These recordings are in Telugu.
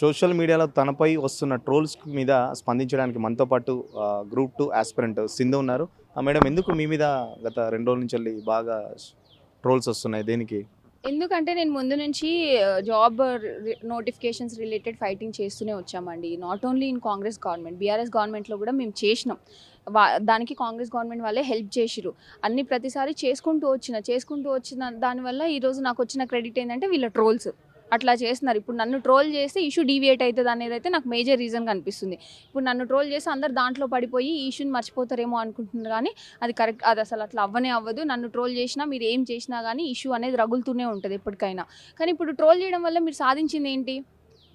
సోషల్ మీడియాలో తనపై వస్తున్న ట్రోల్స్ మీద స్పందించడానికి మనతో పాటు గ్రూప్ టూ ఆస్పిరెంట్ సింధు ఉన్నారు. ఆ, మేడం ఎందుకు మీ మీద గత రెండు రోజుల నుంచి వెళ్ళి బాగా ట్రోల్స్ వస్తున్నాయి? దేనికి? ఎందుకంటే నేను ముందు నుంచి జాబ్ నోటిఫికేషన్స్ రిలేటెడ్ ఫైటింగ్ చేస్తూనే వచ్చామండి. Not only in Congress government BRS గవర్నమెంట్లో కూడా మేము చేసినాం. వా దానికి కాంగ్రెస్ గవర్నమెంట్ వాళ్ళే హెల్ప్ చేసిరు అన్ని ప్రతిసారి చేసుకుంటూ వచ్చిన చేసుకుంటూ వచ్చిన దానివల్ల ఈరోజు నాకు వచ్చిన క్రెడిట్ ఏంటంటే వీళ్ళ ట్రోల్స్. అట్లా చేస్తున్నారు. ఇప్పుడు నన్ను ట్రోల్ చేస్తే ఇష్యూ డీవియేట్ అవుతుంది అనేది అయితే నాకు మేజర్ రీజన్ కనిపిస్తుంది. ఇప్పుడు నన్ను ట్రోల్ చేసి అందరు దాంట్లో పడిపోయి ఈ ఇష్యూని మర్చిపోతారేమో అనుకుంటున్నారు కానీ అది కరెక్ట్ అది అసలు అట్లా అవ్వనే అవ్వదు. నన్ను ట్రోల్ చేసినా మీరు ఏం చేసినా కానీ ఇష్యూ అనేది రగులుతూనే ఉంటుంది ఎప్పటికైనా. కానీ ఇప్పుడు ట్రోల్ చేయడం వల్ల మీరు సాధించింది ఏంటి?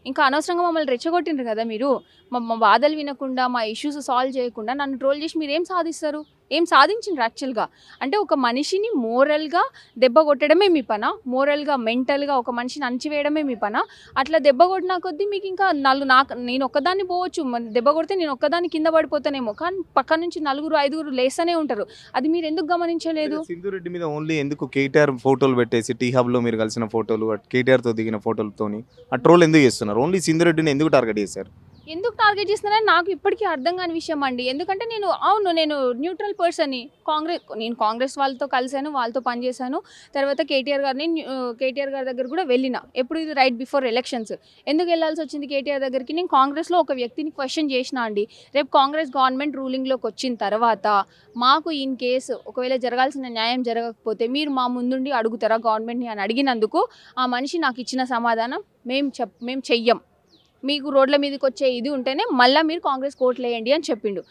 ఇంకా అనవసరంగా మమ్మల్ని రెచ్చగొట్టినారు కదా మీరు. మా మా బాధలు వినకుండా మా ఇష్యూస్ సాల్వ్ చేయకుండా నన్ను ట్రోల్ చేసి మీరు ఏం సాధిస్తారు? ఏం సాధించిండ్రు యాక్చువల్గా అంటే ఒక మనిషిని మోరల్గా దెబ్బ కొట్టడమే మీ పన? మోరల్గా మెంటల్గా ఒక మనిషిని అణచివేయడమే మీ పన? అట్లా దెబ్బ కొట్టిన కొద్దీ మీకు ఇంకా నలుగు నాకు నేను ఒక్కదాన్ని పోవచ్చు. దెబ్బ కొడితే నేను ఒక్కదాన్ని కింద పడిపోతానేమో. కానీ పక్క నుంచి నలుగురు ఐదుగురు లేస్తూనే ఉంటారు. అది మీరు ఎందుకు గమనించలేదు? సింధు రెడ్డి మీద ఓన్లీ ఎందుకు కేటీఆర్ ఫోటోలు పెట్టేసి టీ హబ్లో మీరు కలిసిన ఫోటోలు కేటీఆర్తో దిగిన ఫోటోలతోని ఆ ట్రోల్ ఎందుకు చేస్తున్నారు? ఓన్లీ సింధు రెడ్డిని ఎందుకు టార్గెట్ చేశారు? ఎందుకు టార్గెట్ చేస్తున్నారని నాకు ఇప్పటికీ అర్థం కాని విషయం అండి. ఎందుకంటే నేను అవును నేను న్యూట్రల్ పర్సన్ని కాంగ్రెస్ నేను కాంగ్రెస్ వాళ్ళతో కలిశాను వాళ్ళతో పనిచేశాను తర్వాత కేటీఆర్ గారిని కేటీఆర్ గారి దగ్గర కూడా వెళ్ళిన. ఎప్పుడు ఇది రైట్ బిఫోర్ ఎలక్షన్స్ ఎందుకు వెళ్ళాల్సి వచ్చింది కేటీఆర్ దగ్గరికి? నేను కాంగ్రెస్లో ఒక వ్యక్తిని క్వశ్చన్ చేసిన అండి. రేపు కాంగ్రెస్ గవర్నమెంట్ రూలింగ్లోకి వచ్చిన తర్వాత మాకు ఇన్ కేసు ఒకవేళ జరగాల్సిన న్యాయం జరగకపోతే మీరు మా ముందుండి అడుగుతారా గవర్నమెంట్ని అని అడిగినందుకు ఆ మనిషి నాకు ఇచ్చిన సమాధానం మేము చెప్ మేము చెయ్యం. మీకు రోడ్ల మీదకి వచ్చే ఇది ఉంటేనే మళ్ళీ మీరు కాంగ్రెస్ కోట్లు వేయండి అని చెప్పిండు.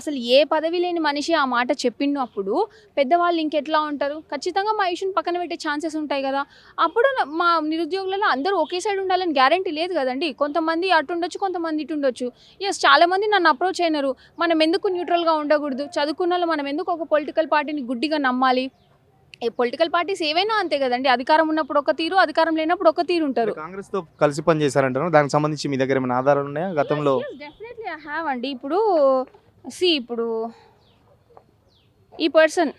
అసలు ఏ పదవి లేని మనిషి ఆ మాట చెప్పిండు అప్పుడు పెద్దవాళ్ళు ఇంకెట్లా ఉంటారు? ఖచ్చితంగా మా ఇష్యూని పక్కన పెట్టే ఛాన్సెస్ ఉంటాయి కదా. అప్పుడు మా నిరుద్యోగులలో అందరూ ఒకే సైడ్ ఉండాలని గ్యారంటీ లేదు కదండి. కొంతమంది అటు ఉండొచ్చు కొంతమంది ఇటు ఉండొచ్చు. ఎస్ చాలామంది నన్ను అప్రోచ్ అయినారు. మనం ఎందుకు న్యూట్రల్గా ఉండకూడదు? చదువుకున్న మనం ఎందుకు ఒక పొలిటికల్ పార్టీని గుడ్డిగా నమ్మాలి? పొలిటికల్ పార్టీస్ ఏవైనా అంతే కదండి. అధికారం ఉన్నప్పుడు ఒక తీరు అధికారం లేనప్పుడు ఒక తీరు ఉంటారు. కాంగ్రెస్తో కలిసి పని చేశారంటారు? దానికి సంబంధించి మీ దగ్గర ఏమైనా ఆధారాలు ఉన్నాయా? గతంలో డెఫినెట్లీ హ్యావ్ అండి. ఇప్పుడు సి ఇప్పుడు ఈ పర్సన్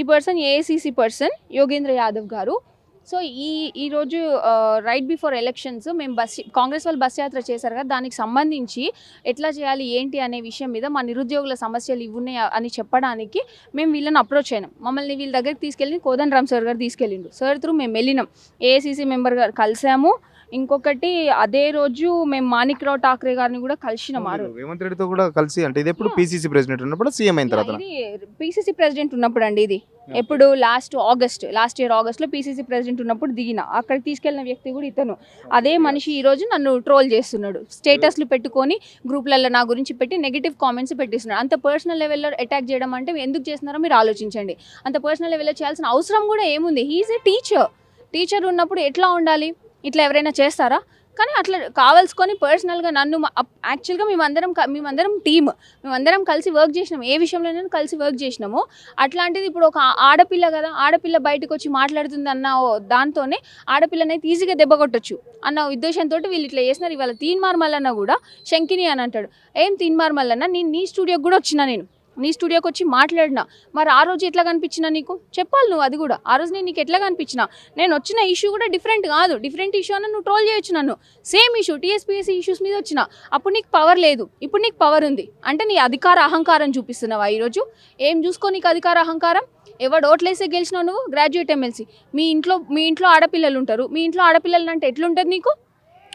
ఈ person AICC person Yogendra Yadav గారు సో ఈ ఈరోజు రైట్ బిఫోర్ ఎలక్షన్స్ మేము బస్ కాంగ్రెస్ వాళ్ళు బస్ యాత్ర చేశారు కదా దానికి సంబంధించి ఎట్లా చేయాలి ఏంటి అనే విషయం మీద మా నిరుద్యోగుల సమస్యలు ఇవి ఉన్నాయి అని చెప్పడానికి మేము వీళ్ళని అప్రోచ్ అయినాం. మమ్మల్ని వీళ్ళ దగ్గరికి తీసుకెళ్ళి కోదన్ సార్ గారు తీసుకెళ్ళిండు. సార్ త్రూ మేము వెళ్ళినాం. ఏఐసిసి మెంబర్ గారు కలిసాము. ఇంకొకటి అదే రోజు మేము మాణిక్రావు ఠాక్రే గారిని కూడా కలిసినాం రోజు. రేవంత్ రెడ్డితో కూడా కలిసి అంటే ఇది ఎప్పుడు. పీసీసీ ప్రెసిడెంట్ ఉన్నప్పుడు సీఎం అయిన తర్వాత. పీసీసీ ప్రెసిడెంట్ ఉన్నప్పుడు అండి ఇది. ఎప్పుడు లాస్ట్ ఆగస్ట్ లాస్ట్ ఇయర్ ఆగస్ట్లో పీసీసీ ప్రెసిడెంట్ ఉన్నప్పుడు దిగిన. అక్కడికి తీసుకెళ్ళిన వ్యక్తి కూడా ఇతను. అదే మనిషి ఈ రోజు నన్ను ట్రోల్ చేస్తున్నాడు. స్టేటస్లు పెట్టుకొని గ్రూప్లలో నా గురించి పెట్టి నెగిటివ్ కామెంట్స్ పెట్టిస్తున్నాడు. అంత పర్సనల్ లెవెల్లో అటాక్ చేయడం అంటే ఎందుకు చేస్తున్నారో మీరు ఆలోచించండి. అంత పర్సనల్ లెవెల్లో చేయాల్సిన అవసరం కూడా ఏముంది? హీఈస్ ఏ టీచర్ టీచర్ ఉన్నప్పుడు ఎట్లా ఉండాలి? ఇట్లా ఎవరైనా చేస్తారా? కానీ అట్లా కావాల్సుకొని పర్సనల్గా నన్ను యాక్చువల్గా మేమందరం మేమందరం టీమ్ మేమందరం కలిసి వర్క్ చేసినాం ఏ విషయంలోనైనా కలిసి వర్క్ చేసినాము అట్లాంటిది ఇప్పుడు ఒక ఆడపిల్ల కదా ఆడపిల్ల బయటకు వచ్చి మాట్లాడుతుంది అన్న ఓ దాంతోనే ఆడపిల్లనైతే ఈజీగా దెబ్బ కొట్టొచ్చు అన్న ఉద్దేశంతో వీళ్ళు ఇట్లా చేసినారు ఇవాళ తీన్మార్ మల్లన్న కూడా శంకిని అని అంటాడు. ఏం తీన్మార్ మల్లన్న? నేను నీ స్టూడియోకి కూడా వచ్చిన నేను. నీ స్టూడియోకి వచ్చి మాట్లాడినా. మరి ఆ రోజు ఎట్లా కనిపించినా నీకు? చెప్పాలి నువ్వు అది కూడా. ఆ రోజు నేను నీకు ఎట్లా కనిపించినా. నేను వచ్చిన ఇష్యూ కూడా డిఫరెంట్ కాదు. డిఫరెంట్ ఇష్యూ అని నువ్వు ట్రోల్ చేయొచ్చు నన్ను. సేమ్ ఇష్యూ టీఎస్పీఎస్సీ ఇష్యూస్ మీద వచ్చిన. అప్పుడు నీకు పవర్ లేదు. ఇప్పుడు నీకు పవర్ ఉంది. అంటే నీ అధికార అహంకారం చూపిస్తున్నావా ఈరోజు? ఏం చూసుకో నీకు అధికార అహంకారం? ఎవడు ఓట్లేసే గెలిచినావు నువ్వు? గ్రాడ్యుయేట్ ఎమ్మెల్సీ మీ ఇంట్లో మీ ఇంట్లో ఆడపిల్లలు ఉంటారు. మీ ఇంట్లో ఆడపిల్లలు అంటే ఎట్లుంటుంది నీకు?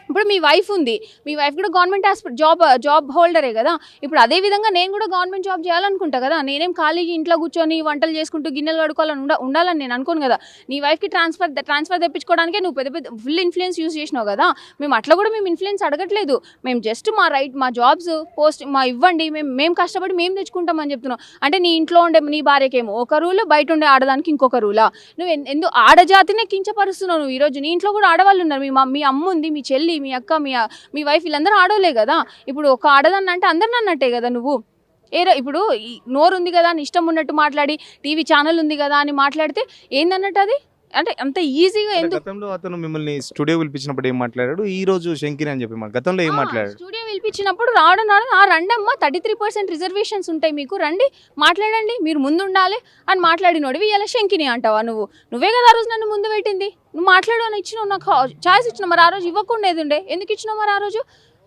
ఇప్పుడు మీ వైఫ్ ఉంది. మీ వైఫ్ కూడా గవర్నమెంట్ హాస్పిటల్ జాబ్ జాబ్ హోల్డరే కదా. ఇప్పుడు అదే విధంగా నేను కూడా గవర్నమెంట్ జాబ్ చేయాలనుకుంటా కదా. నేనేం ఖాళీగా ఇంట్లో కూర్చొని వంటలు చేసుకుంటూ గిన్నెలు కడుకోవాలని ఉండ ఉండాలని నేను అనుకోను కదా. నీ వైఫ్కి ట్రాన్స్ఫర్ ట్రాన్స్ఫర్ తెప్పించుకోవడానికే నువ్వు పెద్ద పెద్ద ఫుల్ ఇన్ఫ్లుయెన్స్ యూస్ చేసినావు కదా. మేము అట్లా కూడా మేము ఇన్ఫ్లుయెన్స్ అడగట్లేదు. మేము జస్ట్ మా రైట్ మా జాబ్స్ పోస్ట్ మా ఇవ్వండి. మేము మేము కష్టపడి మేము తెచ్చుకుంటామని చెప్తున్నాం అంటే నీ ఇంట్లో ఉండే నీ భార్యకేమో ఒక రూల్ బయట ఉండే ఆడదానికి ఇంకొక రూలా నువ్వు ఎందుకు ఆడజాతినే కించపరుస్తున్నావు నువ్వు ఈరోజు. నీ ఇంట్లో కూడా ఆడవాళ్ళు ఉన్నారు. మీ మా మీ అమ్మ ఉంది మీ చెల్లి మీ అక్క మీ మీ వైఫ్ వీళ్ళందరూ ఆడోలే కదా? ఇప్పుడు ఒక ఆడదాన్ని అంటే అందరిని అన్నట్టే కదా నువ్వు? ఏరో ఇప్పుడు ఈ నోరు ఉంది కదా అని ఇష్టం ఉన్నట్టు మాట్లాడి టీవీ ఛానల్ ఉంది కదా అని మాట్లాడితే ఏందన్నట్టు అది? అంటే అంత ఈజీగా ఎందుకు గతంలో అతను మిమ్మల్ని స్టూడియో పిలిపించినప్పుడు ఏం మాట్లాడాడు? ఈ రోజు శంకిని అని చెప్పి గతంలో ఏం మాట్లాడాడు? స్టూడియో పిలిపించినప్పుడు రావడం రావడం ఆ రండమ్మా థర్టీ త్రీ పర్సెంట్ రిజర్వేషన్స్ ఉంటాయి మీకు రండి మాట్లాడండి మీరు ముందు ఉండాలి అని మాట్లాడినోడివి ఇలా శంకిని అంటావా నువ్వు? నువ్వే కదా ఆ రోజు నన్ను ముందు పెట్టింది? నువ్వు మాట్లాడని ఇచ్చినావు నాకు ఛాయిస్ ఇచ్చినావు మరి ఆ రోజు ఇవ్వకుండా ఉండే? ఎందుకు ఇచ్చినావు మరి ఆ రోజు?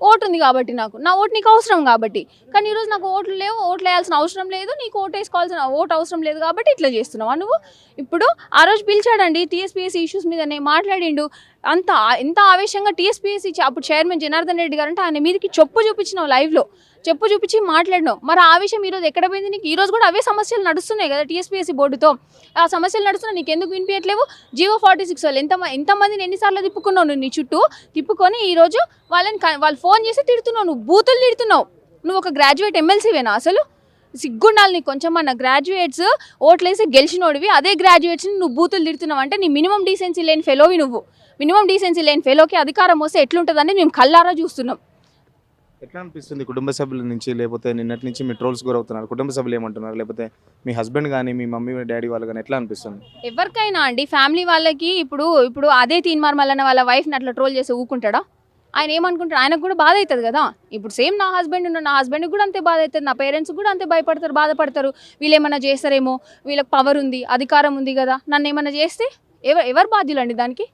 ఓటు ఉంది కాబట్టి నాకు. నా ఓటు నీకు అవసరం కాబట్టి. కానీ ఈరోజు నాకు ఓట్లు లేవు ఓట్లు వేయాల్సిన అవసరం లేదు నీకు ఓటు వేసుకోవాల్సిన ఓటు అవసరం లేదు కాబట్టి ఇట్లా చేస్తున్నావు నువ్వు? ఇప్పుడు ఆ రోజు పిలిచాడండి టీఎస్పీఎస్సీ ఇష్యూస్ మీద నేను మాట్లాడిండు. అంత ఎంత ఆవేశంగా టీఎస్పీఎస్సీ అప్పుడు చైర్మన్ జనార్దన్ రెడ్డి గారు అంటే ఆయన మీదకి చెప్పు చూపించినావు లైవ్లో. చెప్పు చూపించి మాట్లాడినావు. మరి ఆ విషయం ఈరోజు ఎక్కడ పోయింది నీకు? ఈరోజు కూడా అవే సమస్యలు నడుస్తున్నాయి కదా టీఎస్పీఎస్సీ బోర్డుతో. ఆ సమస్యలు నడుస్తున్నా నీకు ఎందుకు వినిపించట్లేవు జియో ఫార్టీ సిక్స్ వాళ్ళు ఎంత ఎంతమందిని ఎన్నిసార్లు తిప్పుకున్నావు నువ్వు నీ చుట్టూ? తిప్పుకొని ఈరోజు వాళ్ళని వాళ్ళు ఫోన్ చేసి తిడుతున్నావు. నువ్వు బూతులు తిడుతున్నావు. నువ్వు ఒక గ్రాడ్యుయేట్ ఎమ్మెల్సీవేనా అసలు? సిగ్గుండాలి నీకు కొంచెం అన్న గ్రాడ్యుయేట్స్ ఓట్లేసి గెలిచినోడివి అదే గ్రాడ్యుయేట్స్ని నువ్వు బూతులు తిడుతున్నావు అంటే నీ మినిమం డీసెన్సీ లేని ఫెలోవి నువ్వు. మినిమం డీసెన్సీ లేని ఫెలోకి అధికారం వస్తే ఎట్లుంటుందని మేము కల్లారా చూస్తున్నాం. ఎట్లా అనిపిస్తుంది కుటుంబ సభ్యుల నుంచి? లేకపోతే నిన్నటి నుంచి మీ ట్రోల్స్ గురవుతున్నారు. కుటుంబ సభ్యులు ఏమంటున్నారు? లేకపోతే మీ హస్బెండ్ కానీ మీ మమ్మీ డాడీ వాళ్ళు కానీ ఎట్లా అనిపిస్తుంది? ఎవరికైనా అండి ఫ్యామిలీ వాళ్ళకి ఇప్పుడు ఇప్పుడు అదే తీన్మార్ మల్లన్న వాళ్ళ వైఫ్ని అట్లా ట్రోల్ చేసి ఊకుంటాడా? ఆయన ఏమనుకుంటాడు? ఆయనకు కూడా బాధ అవుతుంది కదా? ఇప్పుడు సేమ్ నా హస్బెండ్ ఉన్న నా హస్బెండ్ కూడా అంతే బాధ అవుతుంది నా పేరెంట్స్ కూడా అంతే భయపడతారు బాధపడతారు. వీళ్ళు ఏమైనా చేస్తారేమో? వీళ్ళకి పవర్ ఉంది అధికారం ఉంది కదా? నన్ను ఏమైనా చేస్తే? ఎవరు ఎవరు బాధ్యులు అండి దానికి?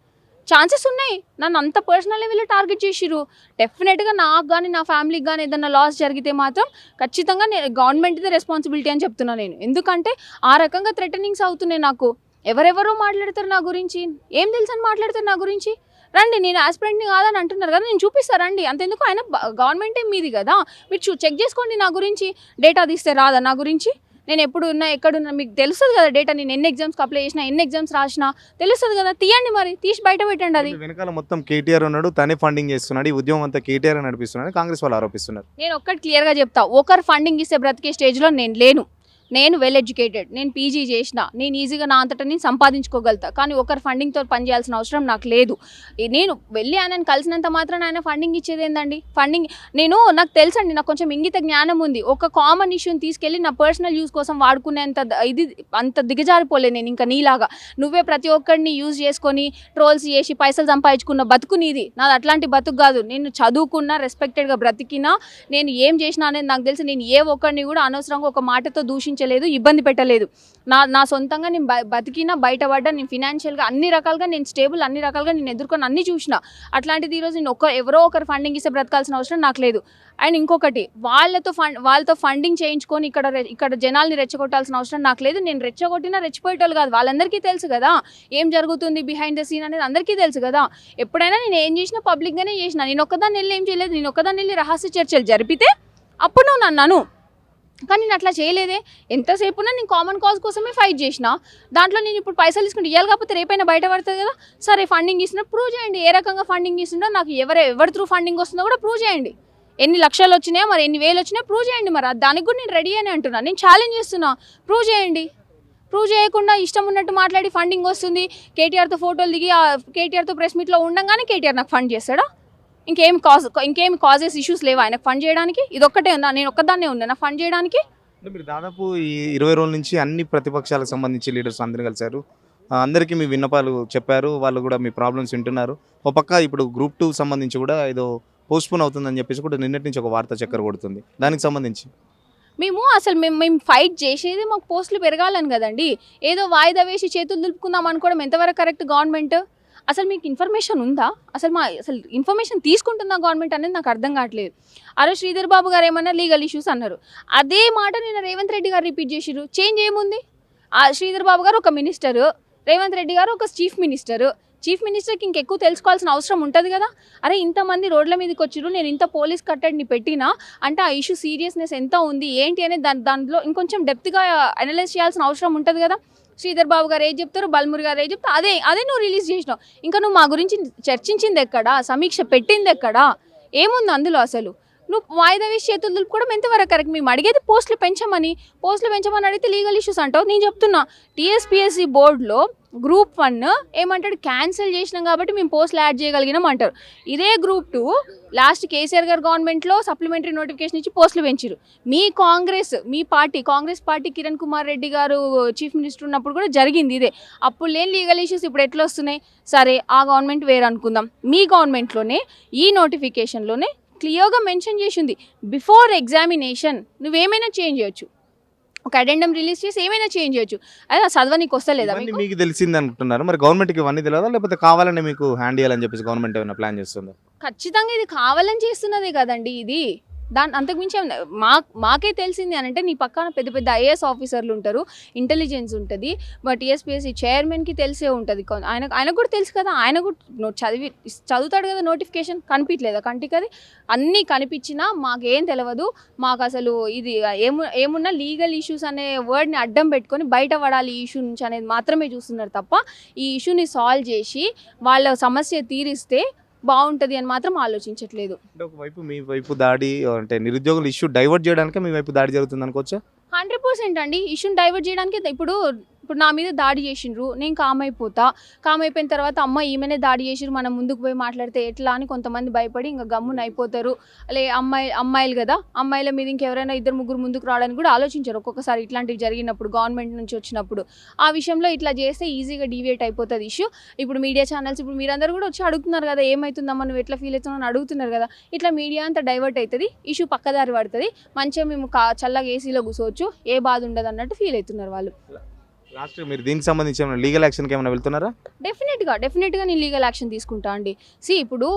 ఛాన్సెస్ ఉన్నాయి. నన్ను అంత పర్సనల్లీ వీళ్ళు టార్గెట్ చేసిరు డెఫినెట్గా నాకు కానీ నా ఫ్యామిలీకి కానీ ఏదైనా లాస్ జరిగితే మాత్రం ఖచ్చితంగా నేను గవర్నమెంట్దే రెస్పాన్సిబిలిటీ అని చెప్తున్నాను నేను. ఎందుకంటే ఆ రకంగా థ్రెటనింగ్స్ అవుతున్నాయి నాకు. ఎవరెవరో మాట్లాడతారు నా గురించి. ఏం తెలుసని అని మాట్లాడతారు నా గురించి? రండి నేను ఆస్పిరెంట్ని కాదని అంటున్నారు కదా నేను చూపిస్తా రండి. అంతెందుకు? ఆయన గవర్నమెంటే మీది కదా. మీరు చూ చెక్ చేసుకోండి నా గురించి. డేటా తీస్తే రాదా నా గురించి? నేను ఎప్పుడు ఉన్నా ఎక్కడున్నా మీకు తెలుస్తుంది కదా డేటా నేను ఎన్ని ఎగ్జామ్స్కి అప్లై చేసినా ఎన్ని ఎగ్జామ్స్ రాసినా తెలుస్తుంది కదా? తీయండి మరి తీసి బయట పెట్టండి అది. వెనకాల మొత్తం కేటీఆర్ ఉన్నాడు తనే ఫండింగ్ చేస్తున్నాడు ఈ ఉద్యమం అంతా కేటీఆర్ నడిపిస్తున్నాడు కాంగ్రెస్ వాళ్ళు ఆరోపిస్తున్నారు. నేను ఒక్కటి క్లియర్గా చెప్తా ఒకరు ఫండింగ్ ఇస్తే బ్రతికే స్టేజ్లో నేను లేను. నేను వెల్ ఎడ్యుకేటెడ్ నేను పీజీ చేసిన నేను ఈజీగా నా అంతటా నేను సంపాదించుకోగలుగుతా. కానీ ఒకరు ఫండింగ్తో పని చేయాల్సిన అవసరం నాకు లేదు. నేను వెళ్ళి ఆయనను కలిసినంత మాత్రం ఆయన ఫండింగ్ ఇచ్చేది ఏందండి? ఫండింగ్ నేను నాకు తెలుసండి నాకు కొంచెం ఇంగిత జ్ఞానం ఉంది. ఒక కామన్ ఇష్యూని తీసుకెళ్ళి నా పర్సనల్ యూస్ కోసం వాడుకునేంత ఇది అంత దిగజారిపోలే నేను ఇంకా నీలాగా. నువ్వే ప్రతి ఒక్కరిని యూజ్ చేసుకొని ట్రోల్స్ చేసి పైసలు సంపాదించుకున్న బతుకు నీది. నాది అట్లాంటి బతుకు కాదు. నేను చదువుకున్నా రెస్పెక్టెడ్గా బ్రతికినా నేను ఏం చేసినా అనేది నాకు తెలిసి నేను ఏ ఒక్కరిని కూడా అనవసరంగా ఒక మాటతో దూషించలేదు ఇబ్బంది పెట్టలేదు. నా నా సొంతంగా నేను బ- బతికినా బయటపడ్డా నేను ఫినాన్షియల్గా అన్ని రకాలుగా నేను స్టేబుల్ అన్ని రకాలుగా నేను ఎదుర్కొని అన్ని చూసిన. అట్లాంటిది ఈరోజు నేను ఒక ఎవరో ఒకరు ఫండింగ్ ఇస్తే బ్రతకాల్సిన అవసరం నాకు లేదు. అండ్ ఇంకొకటి వాళ్ళతో ఫండ్ వాళ్ళతో ఫండింగ్ చేయించుకొని ఇక్కడ ఇక్కడ జనాల్ని రెచ్చగొట్టాల్సిన అవసరం నాకు లేదు. నేను రెచ్చగొట్టినా రెచ్చిపోయేటోళ్ళు కాదు వాళ్ళందరికీ తెలుసు కదా. ఏం జరుగుతుంది బిహైండ్ ద సీన్ అనేది అందరికీ తెలుసు కదా. ఎప్పుడైనా నేను ఏం చేసినా పబ్లిక్గానే చేసిన. నేను ఒక్కదాన్ని వెళ్ళి ఏం చేయలేదు. నేను ఒక్కదాన్ని వెళ్ళి రహస్య చర్చలు జరిపితే అప్పుడు నువ్వు నన్ను కానీ నేను అట్లా చేయలేదే. ఎంతసేపు నేను కామన్ కాజ్ కోసమే ఫైట్ చేసిన. దాంట్లో నేను ఇప్పుడు పైసలు తీసుకుంటే ఇవ్వాలి కాకపోతే రేపైనా బయట పడుతుంది కదా. సరే ఫండింగ్ ఇస్తున్నా ప్రూవ్ చేయండి. ఏ రకంగా ఫండింగ్ ఇస్తుందో నాకు ఎవరు ఎవరి త్రూ ఫండింగ్ వస్తుందో కూడా ప్రూవ్ చేయండి. ఎన్ని లక్షలు వచ్చినాయో మరి ఎన్ని వేలు వచ్చినాయో ప్రూవ్ చేయండి మరి. దానికి కూడా నేను రెడీ అని అంటున్నా. నేను ఛాలెంజ్ చేస్తున్నా. ప్రూవ్ చేయండి. ప్రూవ్ చేయకుండా ఇష్టం ఉన్నట్టు మాట్లాడి ఫండింగ్ వస్తుంది. కేటీఆర్తో ఫోటోలు దిగి కేటీఆర్తో ప్రెస్ మీట్లో ఉండగానే కేటీఆర్ నాకు ఫండ్ చేస్తాడా? ఇంకేం కాజ్ ఇంకేం కాజెస్ ఇష్యూస్ లేవా? ఆయనకు ఫండ్ చేయడానికి? ఇది ఒక్కటే ఉందా? నేను ఒక్కదాన్నే నా ఫండ్ చేయడానికి? మీరు దాదాపు ఈ ఇరవై రోజుల నుంచి అన్ని ప్రతిపక్షాలకు సంబంధించి లీడర్స్ అందరూ కలిశారు. అందరికీ మీ విన్నపాలు చెప్పారు. వాళ్ళు కూడా మీ ప్రాబ్లమ్స్ వింటున్నారు. ఒక పక్క ఇప్పుడు గ్రూప్ టూ సంబంధించి కూడా ఏదో పోస్ట్పోన్ అవుతుందని చెప్పేసి కూడా నిన్నటి నుంచి ఒక వార్త చక్కర కొడుతుంది. దానికి సంబంధించి. మేము అసలు మేము మేము ఫైట్ చేసేది మాకు పోస్టులు పెరగాలని కదండి. ఏదో వాయిదా వేసి చేతులు దులుపుకుందాం అనుకోవడం ఎంతవరకు కరెక్ట్ గవర్నమెంట్ అసలు మీకు ఇన్ఫర్మేషన్ ఉందా? అసలు మా అసలు ఇన్ఫర్మేషన్ తీసుకుంటుందా గవర్నమెంట్ అనేది నాకు అర్థం కావట్లేదు. అరే శ్రీధర్ బాబు గారు ఏమన్నా లీగల్ ఇష్యూస్ అన్నారు. అదే మాట నేను రేవంత్ రెడ్డి గారు రిపీట్ చేసిరు చేంజ్ ఏముంది? ఆ శ్రీధర్ బాబు గారు ఒక మినిస్టర్ రేవంత్ రెడ్డి గారు ఒక చీఫ్ మినిస్టర్ చీఫ్ మినిస్టర్కి ఇంకెక్కువ తెలుసుకోవాల్సిన అవసరం ఉంటుంది కదా? అరే ఇంతమంది రోడ్ల మీదకి వచ్చిరు నేను ఇంత పోలీస్ కట్టడిని పెట్టినా అంటే ఆ ఇష్యూ సీరియస్నెస్ ఎంత ఉంది ఏంటి అనేది దాని దాంట్లో ఇంకొంచెం డెప్త్గా అనలైజ్ చేయాల్సిన అవసరం ఉంటుంది కదా? శ్రీధర్ బాబు గారు ఏం చెప్తారు? బల్మురి గారు ఏం చెప్తారు? అదే అదే నువ్వు రిలీజ్ చేసినావు. ఇంకా నువ్వు మా గురించి చర్చించింది ఎక్కడా? సమీక్ష పెట్టింది ఎక్కడా? ఏముంది అందులో అసలు? నువ్వు వాయిదా వేసి చేతులు దులుపుకోవడం ఎంతవరకు కరెక్ట్ మేము అడిగేది పోస్టులు పెంచమని. పోస్టులు పెంచమని అడిగితే లీగల్ ఇష్యూస్ అంటావు. నేను చెప్తున్నా టీఎస్పీఎస్సీ బోర్డులో గ్రూప్ వన్ ఏమంటాడు? క్యాన్సిల్ చేసినాం కాబట్టి మేము పోస్టులు యాడ్ చేయగలిగినాం అంటారు. ఇదే గ్రూప్ టూ లాస్ట్ కేసీఆర్ గారు గవర్నమెంట్లో సప్లిమెంటరీ నోటిఫికేషన్ ఇచ్చి పోస్టులు పెంచారు మీ కాంగ్రెస్ మీ party Congress party Kiran Kumar Reddy garu chief minister ఉన్నప్పుడు కూడా జరిగింది ఇదే. అప్పుడు లేని లీగల్ ఇష్యూస్ ఇప్పుడు ఎట్లా వస్తున్నాయి? సరే ఆ గవర్నమెంట్ వేరు అనుకుందాం. మీ గవర్నమెంట్లోనే ఈ నోటిఫికేషన్లోనే క్లియర్గా మెన్షన్ చేసింది. బిఫోర్ ఎగ్జామినేషన్ నువ్వేమైనా చేంజ్ చేయొచ్చు. ఒక అడెండం రిలీజ్ చేసి ఏమైనా చేంజ్ చేయొచ్చు. అదే చదవనీకి వస్తలేదా మీకు? మీకు తెలిసింది అనుకుంటున్నారు. మరి గవర్నమెంట్కి ఇవన్నీ తెలియదా? లేకపోతే కావాలని మీకు హ్యాండ్ చేయాలని చెప్పేసి గవర్నమెంట్ ఏమైనా ప్లాన్ చేస్తుందా? ఖచ్చితంగా ఇది కావాలని చేస్తున్నదే కదండి ఇది. దాని అంతకుమించి ఏం- మా మాకే తెలిసింది అని అంటే నీ పక్కన పెద్ద పెద్ద ఐఏఎస్ ఆఫీసర్లు ఉంటారు ఇంటెలిజెన్స్ ఉంటుంది బట్ టీఎస్పీఎస్సీ చైర్మన్కి తెలిసే ఉంటుంది. ఆయన ఆయనకు కూడా తెలుసు కదా ఆయన కూడా చదివి చదువుతాడు కదా నోటిఫికేషన్ కనిపించలేదా కంటికి అది? అన్నీ కనిపించినా మాకేం తెలియదు మాకు అసలు ఇది ఏము ఏమున్నా లీగల్ ఇష్యూస్ అనే వర్డ్ని అడ్డం పెట్టుకొని బయట పడాలి ఈ ఇష్యూ నుంచి అనేది మాత్రమే చూస్తున్నారు తప్ప ఈ ఇష్యూని సాల్వ్ చేసి వాళ్ళ సమస్య తీరిస్తే బాగుంటుంది అని మాత్రం ఆలోచించట్లేదు. అంటే ఒకవైపు మీ వైపు దాడి అంటే నిరుద్యోగుల ఇష్యూ డైవర్ట్ చేయడానికి మీ వైపు దాడి జరుగుతుంది అనుకోవచ్చా హండ్రెడ్ పర్సెంట్ అండి. ఇష్యూని డైవర్ట్ చేయడానికి ఇప్పుడు ఇప్పుడు నా మీద దాడి చేసిండ్రు నేను కామ్ అయిపోతా కామ్ అయిపోయిన తర్వాత అమ్మ ఈమెనే దాడి చేసిర్రు మనం ముందుకు పోయి మాట్లాడితే ఎట్లా అని కొంతమంది భయపడి ఇంకా గమ్మున అయిపోతారు. అలే అమ్మాయి అమ్మాయిలు కదా అమ్మాయిల మీద ఇంకెవరైనా ఇద్దరు ముగ్గురు ముందుకు రావడానికి కూడా ఆలోచించారు. ఒక్కొక్కసారి ఇట్లాంటివి జరిగినప్పుడు గవర్నమెంట్ నుంచి వచ్చినప్పుడు. ఆ విషయంలో ఇట్లా చేస్తే ఈజీగా డీవియేట్ అయిపోతుంది ఇష్యూ ఇప్పుడు మీడియా ఛానల్స్ ఇప్పుడు మీరందరూ కూడా వచ్చి అడుగుతున్నారు కదా ఏమవుతుందమ్మా నువ్వు ఎట్లా ఫీల్ అవుతున్నావు అని అడుగుతున్నారు కదా. ఇట్లా మీడియా అంతా డైవర్ట్ అవుతుంది ఇష్యూ పక్కదారి పడుతుంది. మంచిగా మేము చల్లగా ఏసీలో కూర్చోవచ్చు ఏ బాధ ఉండదు అన్నట్టు ఫీల్ అవుతున్నారు వాళ్ళు. లాస్ట్ మీరు దీనికి సంబంధించి ఏమైనా లీగల్ యాక్షన్కి ఏమైనా వెళ్తున్నారా? డెఫినెట్గా డెఫినెట్గా నేను లీగల్ యాక్షన్ తీసుకుంటా అండి. సి ఇప్పుడు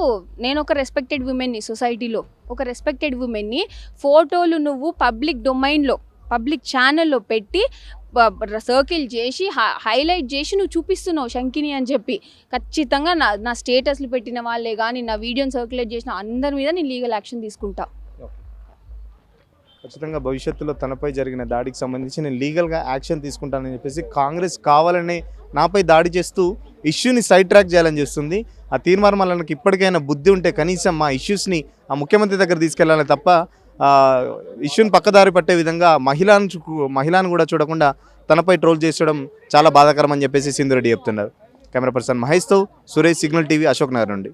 నేను ఒక రెస్పెక్టెడ్ ఉమెన్ని సొసైటీలో. ఒక రెస్పెక్టెడ్ ఉమెన్ని ఫోటోలు నువ్వు పబ్లిక్ డొమైన్లో పబ్లిక్ ఛానల్లో పెట్టి సర్కిల్ చేసి హైలైట్ చేసి నువ్వు చూపిస్తున్నావు శంకిని అని చెప్పి. ఖచ్చితంగా నా నా స్టేటస్లు పెట్టిన వాళ్ళే కానీ నా వీడియోని సర్క్యులేట్ చేసిన అందరి మీద నేను లీగల్ యాక్షన్ తీసుకుంటా. ఖచ్చితంగా భవిష్యత్తులో తనపై జరిగిన దాడికి సంబంధించి నేను లీగల్గా యాక్షన్ తీసుకుంటానని చెప్పేసి కాంగ్రెస్ కావాలని నాపై దాడి చేస్తూ ఇష్యూని సైడ్ ట్రాక్ చేయాలని చేస్తుంది. ఆ తీర్మానం వాళ్ళకి ఇప్పటికైనా బుద్ధి ఉంటే కనీసం మా ఇష్యూస్ని ఆ ముఖ్యమంత్రి దగ్గర తీసుకెళ్ళాలి తప్ప ఇష్యూని పక్కదారి పట్టే విధంగా మహిళను మహిళను కూడా చూడకుండా తనపై ట్రోల్ చేసడం చాలా బాధాకరం అని చెప్పేసి సింధురెడ్డి చెప్తున్నారు. కెమెరా పర్సన్ మహేష్తో సురేష్ సిగ్నల్ టీవీ అశోక్ నగర్ నుండి.